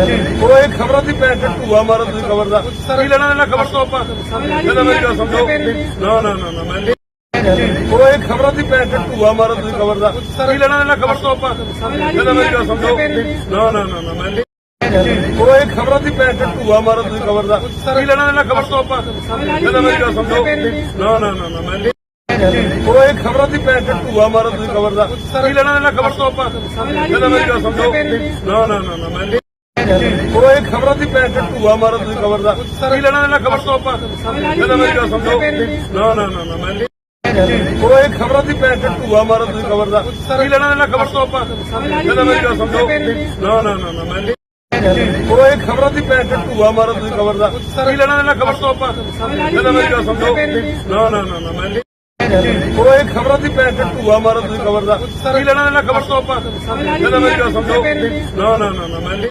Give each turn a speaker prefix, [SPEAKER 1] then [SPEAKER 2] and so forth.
[SPEAKER 1] ਉਹ ਇਹ ਖਬਰਾਂ ਦੀ ਭੈਣ ਤੇ ਢੂਆ ਮਾਰੋ ਤੁਸੀਂ ਖਬਰ ਦਾ ਕੀ ਲੈਣਾ ਦੇਣਾ ਖਬਰ ਤੋਂ ਆਪਾਂ ਕਹਿੰਦਾ ਮੇਰੀ ਗੱਲ ਸਮਝੋ ਨਾ ਨਾ ਨਾ ਨਾ ਮੈਂ ਨਹੀਂ ਉਹ ਇਹ ਖਬਰਾਂ ਦੀ ਭੈਣ ਤੇ ਢੂਆ ਮਾਰੋ ਤੁਸੀਂ ਖਬਰ ਦਾ ਕੀ ਲੈਣਾ ਦੇਣਾ ਖਬਰ ਤੋਂ ਆਪਾਂ ਕਹਿੰਦਾ ਮੇਰੀ ਗੱਲ ਸਮਝੋ ਨਾ ਨਾ ਨਾ ਨਾ ਮੈਂ ਨਹੀਂ ਉਹ ਇਹ ਖਬਰਾਂ ਦੀ ਭੈਣ ਤੇ ਢੂਆ ਮਾਰੋ ਤੁਸੀਂ ਖਬਰ ਦਾ ਕੀ ਲੈਣਾ ਦੇਣਾ ਖਬਰ ਤੋਂ ਆਪਾਂ ਕਹਿੰਦਾ ਮੇਰੀ ਗੱਲ ਸਮਝੋ ਨਾ ਨਾ ਨਾ ਨਾ ਮੈਂ ਨਹੀਂ ਉਹ ਇਹ ਖਬਰਾਂ ਦੀ ਭੈਣ ਤੇ ਢੂਆ ਮਾਰੋ ਤੁਸੀਂ ਖਬਰ ਦਾ ਕੀ ਲੈਣਾ ਦੇਣਾ ਖਬਰ ਤੋਂ ਆਪਾਂ ਕਹਿੰਦਾ ਮੇਰੀ ਗੱਲ ਸਮਝੋ ਨਾ ਨਾ ਨਾ ਨਾ ਮੈਂ ਨਹੀਂ ਉਹ ਇਹ ਖਬਰਾਂ ਦੀ ਭੈਣ ਢੂਆ ਮਾਰੋ ਤੁਸੀਂ ਖਬਰ ਦਾ ਕੀ ਲੈਣਾ ਦੇਣਾ ਖਬਰ ਤੋਂ ਆਪਾਂ ਕਹਿੰਦਾ ਮੇਰੀ ਗੱਲ ਸਮਝੋ ਨਾ ਨਾ ਨਾ ਮੈਂ ਉਹ ਇਹ ਖਬਰਾਂ ਦੀ ਭੈਣ ਤੇ ਢੂਆ ਮਾਰੋ ਤੁਸੀਂ ਖਬਰ ਦਾ ਕੀ ਲੈਣਾ ਦੇਣਾ ਖਬਰ ਤੋਂ ਆਪਾਂ ਕਹਿੰਦਾ ਮੇਰੀ ਗੱਲ ਸਮਝੋ ਨਾ ਨਾ ਨਾ ਮੈਂ ਉਹ ਇਹ ਖਬਰਾਂ ਦੀ ਭੈਣ ਤੇ ਢੂਆ ਮਾਰੋ ਤੁਸੀਂ ਖਬਰ ਦਾ ਕੀ ਲੈਣਾ ਦੇਣਾ ਖਬਰ ਤੋਂ ਆਪਾਂ ਕਹਿੰਦਾ ਮੇਰੀ ਗੱਲ ਸਮਝੋ ਨਾ ਨਾ ਨਾ ਨਾ ਮੈਂ ਉਹ ਇਹ ਖਬਰਾਂ ਦੀ ਭੈਣ ਢੂਆ ਮਾਰੋ ਤੁਸੀਂ ਖਬਰ ਦਾ ਕੀ ਲੈਣਾ ਦੇਣਾ ਖਬਰ ਤੋਂ ਆਪਾਂ ਕਹਿੰਦਾ ਮੇਰੀ ਗੱਲ ਸਮਝੋ ਨਾ ਨਾ ਨਾ ਨਾ ਮੈਂ